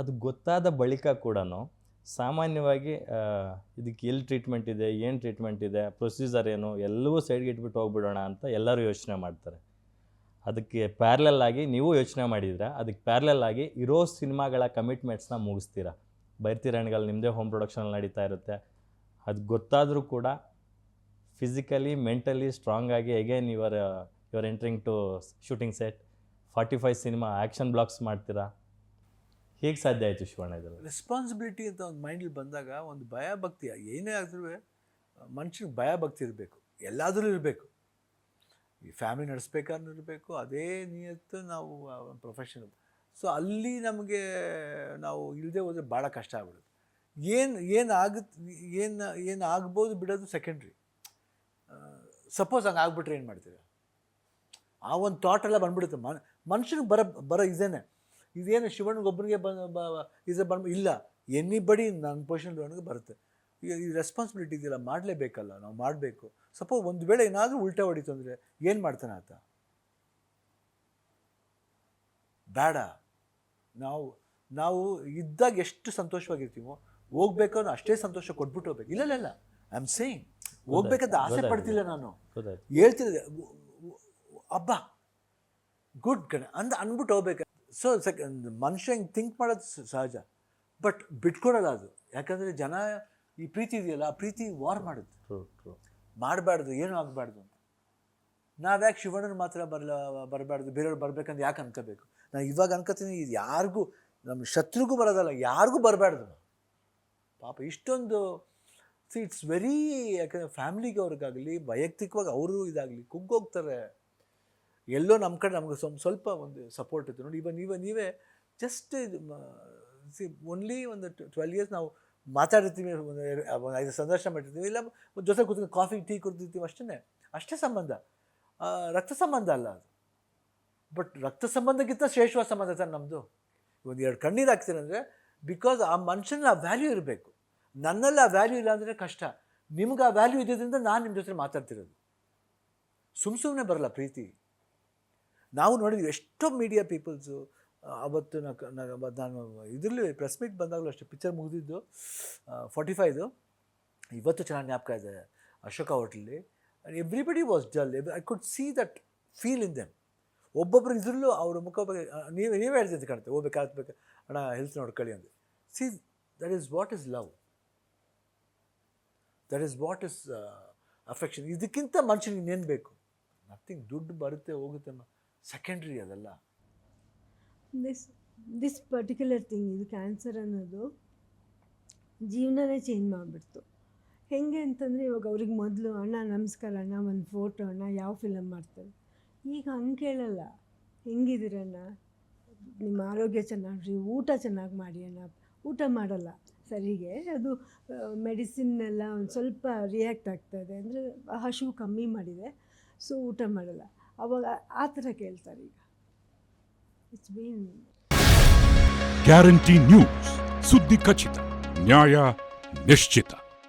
ಅದು ಗೊತ್ತಾದ ಬಳಿಕ ಕೂಡ ಸಾಮಾನ್ಯವಾಗಿ ಇದಕ್ಕೆ ಎಲ್ಲಿ ಟ್ರೀಟ್ಮೆಂಟ್ ಇದೆ, ಏನು ಟ್ರೀಟ್ಮೆಂಟ್ ಇದೆ ಪ್ರೊಸೀಜರ್ ಏನು, ಎಲ್ಲವೂ ಸೈಡ್ಗೆ ಇಟ್ಬಿಟ್ಟು ಹೋಗ್ಬಿಡೋಣ ಅಂತ ಎಲ್ಲರೂ ಯೋಚನೆ ಮಾಡ್ತಾರೆ. ಅದಕ್ಕೆ ಪ್ಯಾರ್ಲಲ್ ಆಗಿ ನೀವು ಯೋಚನೆ ಮಾಡಿದ್ರೆ ಅದಕ್ಕೆ ಪ್ಯಾರ್ಲಲ್ ಆಗಿ ಇರೋ ಸಿನಿಮಾಗಳ ಕಮಿಟ್ಮೆಂಟ್ಸ್ನ ಮುಗಿಸ್ತೀರಾ? ಬೈರ್ತಿರಣಗಳು ನಿಮ್ಮದೇ ಹೋಮ್ ಪ್ರೊಡಕ್ಷನಲ್ಲಿ ನಡೀತಾ ಇರುತ್ತೆ. ಅದು ಗೊತ್ತಾದರೂ ಕೂಡ ಫಿಸಿಕಲಿ ಮೆಂಟಲಿ ಸ್ಟ್ರಾಂಗ್ ಆಗಿ again your your entering to shooting set forty five cinema action blocks ಮಾಡ್ತೀರಾ? ಹೇಗೆ ಸಾಧ್ಯ ಆಯಿತು ಶಿವಣ್ಣ ಇದರಲ್ಲಿ ರೆಸ್ಪಾನ್ಸಿಬಿಲಿಟಿ ಅಂತ ಒಂದು ಮೈಂಡಲ್ಲಿ ಬಂದಾಗ ಒಂದು ಭಯ ಭಕ್ತಿ ಏನೇ ಆದ್ರೂ, ಮನುಷ್ಯನಿಗೆ ಭಯ ಭಕ್ತಿ ಇರಬೇಕು. ಎಲ್ಲಾದರೂ ಇರಬೇಕು. ಈ ಫ್ಯಾಮಿಲಿ ನಡೆಸ್ಬೇಕಾದ್ರೂ ಇರಬೇಕು. ಅದೇ ನಿಯತ್ತು ನಾವು ಪ್ರೊಫೆಷನ್ ಸೊ ಅಲ್ಲಿ ನಮಗೆ, ನಾವು ಇಲ್ಲದೆ ಹೋದರೆ ಭಾಳ ಕಷ್ಟ ಆಗ್ಬಿಡುತ್ತೆ. ಏನು ಏನು ಆಗುತ್ತೆ ಏನು ಏನು ಆಗ್ಬೋದು ಬಿಡೋದು ಸೆಕೆಂಡ್ರಿ ಸಪೋಸ್ ಹಂಗೆ ಆಗ್ಬಿಟ್ರೆ ಏನು ಮಾಡ್ತೀರಾ? ಆ ಒಂದು ಥಾಟ್ ಎಲ್ಲ ಬಂದ್ಬಿಡುತ್ತೆ. ಮನ್, ಮನುಷ್ಯನಿಗೆ ಬರೋ ಬರೋ ಇದೇನೆ. ಇದೇನು ಶಿವಣ್ಣಗೊಬ್ಬನಿಗೆ ಬಂದ ಇಸ್ ಬಂದ್ ಇಲ್ಲ. ಎನಿಬಡಿ ನನ್ನ ಪೊಸಿಷನ್ ಲೋನ್ಗೆ ಬರುತ್ತೆ. ಈಗ ಈ ರೆಸ್ಪಾನ್ಸಿಬಿಲಿಟಿ ಇದೆಯಲ್ಲ ಮಾಡಲೇಬೇಕಲ್ಲ ನಾವು ಮಾಡಬೇಕು. ಸಪೋಸ್ ಒಂದು ವೇಳೆ ಏನಾದರೂ ಉಲ್ಟಾ ಹೊಡಿತು ಅಂದರೆ ಏನು ಮಾಡ್ತಾನೆ ಆತ? ಬೇಡ. ನಾವು ನಾವು ಇದ್ದಾಗ ಎಷ್ಟು ಸಂತೋಷವಾಗಿರ್ತೀವೋ ಅಂದ್ರೆ ಅಷ್ಟೇ ಸಂತೋಷ ಕೊಟ್ಬಿಟ್ಟು ಹೋಗ್ಬೇಕು. ಇಲ್ಲ ಇಲ್ಲ ಐ ಆಮ್ ಸೇಯಿಂಗ್ ಹೋಗ್ಬೇಕಂತ ಆಸೆ ಪಡ್ತಿಲ್ಲ ನಾನು. ಹೇಳ್ತಿದ್ದೆ ಅಬ್ಬಾ. ಗುಡ್ ಗಣ ಅಂದ ಅಂದ್ಬಿಟ್ಟು ಹೋಗ್ಬೇಕು. ಸೊ ಸೆಕ್ ಮನುಷ್ಯ ಹಿಂಗೆ ಥಿಂಕ್ ಮಾಡೋದು ಸಹಜ ಬಟ್ ಬಿಟ್ಕೊಡೋಲ್ಲ ಅದು ಯಾಕಂದರೆ ಜನ ಈ ಪ್ರೀತಿ ಇದೆಯಲ್ಲ ಆ ಪ್ರೀತಿ ವಾರ್ ಮಾಡುತ್ತೆ ಮಾಡಬಾರ್ದು ಏನೂ ಆಗಬಾರ್ದು ಅಂತ ನಾವ್ಯಾಕೆ ಶಿವಣ್ಣನ ಮಾತ್ರ ಬರಲ ಬರಬಾರ್ದು ಬೇರೆಯವ್ರು ಬರಬೇಕಂತ ಯಾಕೆ ಅನ್ಕೋಬೇಕು ನಾನು ಇವಾಗ ಅನ್ಕೋತೀನಿ ಇದು ಯಾರಿಗೂ ನಮ್ಮ ಶತ್ರುಗೂ ಬರೋದಲ್ಲ ಯಾರಿಗೂ ಬರಬಾರ್ದು ಪಾಪ ಇಷ್ಟೊಂದು ಸಿ ಇಟ್ಸ್ ವೆರಿ ಯಾಕಂದರೆ ಫ್ಯಾಮ್ಲಿಗೆ ಅವ್ರಿಗಾಗಲಿ ವೈಯಕ್ತಿಕವಾಗಿ ಅವರು ಇದಾಗಲಿ ಕುಗ್ಗೋಗ್ತಾರೆ. ಎಲ್ಲೋ ನಮ್ಮ ಕಡೆ ನಮಗೆ ಸ್ವಲ್ಪ ಸ್ವಲ್ಪ ಒಂದು ಸಪೋರ್ಟ್ ಇತ್ತು. ನೋಡಿ, ಇವಾಗ ನೀವೇ ನೀವೇ ಜಸ್ಟ್ ಸಿ ಓನ್ಲಿ ಒಂದು ಟ್ವೆಲ್ ಇಯರ್ಸ್ ನಾವು ಮಾತಾಡಿರ್ತೀವಿ, ಒಂದು ಐದು ಸಂದರ್ಶನ ಮಾಡಿರ್ತೀವಿ, ಇಲ್ಲ ಜೊತೆ ಕೂತ್ಕೊಂಡು ಕಾಫಿ ಟೀ ಕುರ್ತಿರ್ತೀವಿ ಅಷ್ಟೇ ಅಷ್ಟೇ ಸಂಬಂಧ. ರಕ್ತ ಸಂಬಂಧ ಅಲ್ಲ ಅದು. ಬಟ್ ರಕ್ತ ಸಂಬಂಧಕ್ಕಿಂತ ಶ್ರೇಷ್ಠ ಸಂಬಂಧ ಸರ್ ನಮ್ಮದು ಒಂದು ಎರಡು ಕಣ್ಣೀರು ಹಾಕ್ತೀನಿ ಅಂದರೆ ಬಿಕಾಸ್ ಆ ಮನುಷ್ಯನ ಆ ವ್ಯಾಲ್ಯೂ ಇರಬೇಕು. ನನ್ನಲ್ಲಿ ಆ ವ್ಯಾಲ್ಯೂ ಇಲ್ಲ ಅಂದರೆ ಕಷ್ಟ. ನಿಮ್ಗೆ ಆ ವ್ಯಾಲ್ಯೂ ಇದ್ದಿದ್ದರಿಂದ ನಾನು ನಿಮ್ಮ ಜೊತೆ ಮಾತಾಡ್ತಿರೋದು. ಸುಮ್ಮ ಸುಮ್ಮನೆ ಬರಲ್ಲ ಪ್ರೀತಿ. ನಾವು ನೋಡಿದ್ವಿ ಎಷ್ಟೋ ಮೀಡಿಯಾ ಪೀಪಲ್ಸು ಅವತ್ತು ನಾನು ಇದರಲ್ಲಿ ಪ್ರೆಸ್ ಮೀಟ್ ಬಂದಾಗಲೂ ಅಷ್ಟೇ ಪಿಕ್ಚರ್ ಮುಗಿದಿದ್ದು ಫಾರ್ಟಿ ಫೈದು ಇವತ್ತು ಚೆನ್ನಾಗಿ ಜ್ಞಾಪಕ ಇದೆ ಅಶೋಕ ಹೋಟ್ಲಲ್ಲಿ everybody was dull I could see that feel in them ಒಬ್ಬೊಬ್ಬರು ಇದರಲ್ಲೂ ಅವ್ರ ಮುಖ ಬಗ್ಗೆ ನೀವು, ನೀವೇ ಹೇಳ್ತಿದ್ದು ಕಾಣುತ್ತೆ ಹೋಗ್ಬೇಕಾಗ್ಬೇಕು ಅಣ್ಣ ಹೆಲ್ತ್ ನೋಡ್ಕೊಳ್ಳಿ ಅಂತ see that is what is love that is what is affection ಇದಕ್ಕಿಂತ ಮನುಷ್ಯನಿಗೆ ಇನ್ನೇನು ಬೇಕು? ನಥಿಂಗ್ ದುಡ್ಡು ಬರುತ್ತೆ, ಹೋಗುತ್ತೆ ಸೆಕೆಂಡ್ರಿ ಅದೆಲ್ಲ. ದಿಸ್ ದಿಸ್ ಪರ್ಟಿಕ್ಯುಲರ್ ಥಿಂಗ್ ಇದು ಕ್ಯಾನ್ಸರ್ ಅನ್ನೋದು ಜೀವನನೇ ಚೇಂಜ್ ಮಾಡಿಬಿಡ್ತು. ಹೆಂಗೆ ಅಂತಂದರೆ ಇವಾಗ ಅವ್ರಿಗೆ ಮೊದಲು ಅಣ್ಣ ನಮಸ್ಕಾರ, ಅಣ್ಣ ಒಂದು ಫೋಟೋ ಅಣ್ಣ ಯಾವ ಫಿಲಮ್ ಮಾಡ್ತಾರೆ? ಈಗ ಹಂಗೆ ಕೇಳಲ್ಲ. ಹೆಂಗಿದ್ದೀರಣ್ಣ ನಿಮ್ಮ ಆರೋಗ್ಯ ಚೆನ್ನಾಗಿ, ಊಟ ಚೆನ್ನಾಗಿ ಮಾಡಿ ಅಣ್ಣ. ಊಟ ಮಾಡಲ್ಲ. ಸರಿಗೆ ಅದು ಮೆಡಿಸಿನ್ ಎಲ್ಲ ಒಂದು ಸ್ವಲ್ಪ ರಿಯಾಕ್ಟ್ ಆಗ್ತಾಯಿದೆ ಅಂದರೆ ಹಸಿವು ಕಮ್ಮಿ ಮಾಡಿದೆ. ಸೊ ಊಟ ಮಾಡಲ್ಲ. ಅವಾಗ ಆ ಥರ ಕೇಳ್ತಾರೆ ಈಗ. ಇಟ್ಸ್ ಬೀನ್ ಗ್ಯಾರಂಟಿ ನ್ಯೂಸ್ ಸುದ್ದಿ ಖಚಿತ ನ್ಯಾಯ ನಿಶ್ಚಿತ